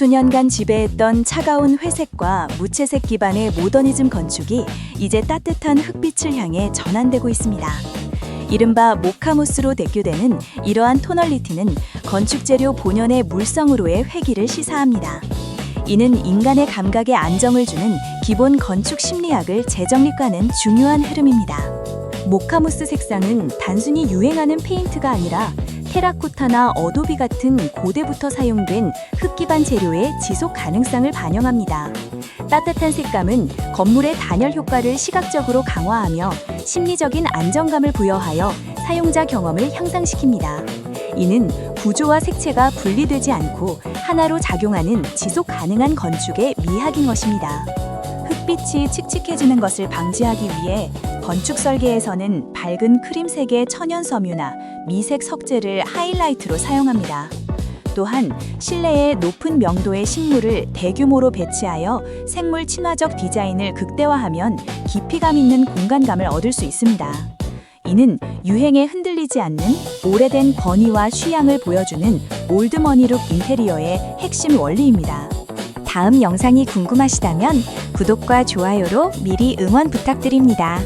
수년간 지배했던 차가운 회색과 무채색 기반의 모더니즘 건축이 이제 따뜻한 흑빛을 향해 전환되고 있습니다. 이른바 모카무스로 대표되는 이러한 토널리티는 건축 재료 본연의 물성으로의 회기를 시사합니다. 이는 인간의 감각에 안정을 주는 기본 건축 심리학을 재정립하는 중요한 흐름입니다. 모카무스 색상은 단순히 유행하는 페인트가 아니라 테라코타나 어도비 같은 고대부터 사용된 흙 기반 재료의 지속 가능성을 반영합니다. 따뜻한 색감은 건물의 단열 효과를 시각적으로 강화하며 심리적인 안정감을 부여하여 사용자 경험을 향상시킵니다. 이는 구조와 색채가 분리되지 않고 하나로 작용하는 지속 가능한 건축의 미학인 것입니다. 흙빛이 칙칙해지는 것을 방지하기 위해 건축 설계에서는 밝은 크림색의 천연 섬유나 미색 석재를 하이라이트로 사용합니다. 또한 실내에 높은 명도의 식물을 대규모로 배치하여 생물 친화적 디자인을 극대화하면 깊이감 있는 공간감을 얻을 수 있습니다. 이는 유행에 흔들리지 않는 오래된 권위와 취향을 보여주는 올드머니룩 인테리어의 핵심 원리입니다. 다음 영상이 궁금하시다면 구독과 좋아요로 미리 응원 부탁드립니다.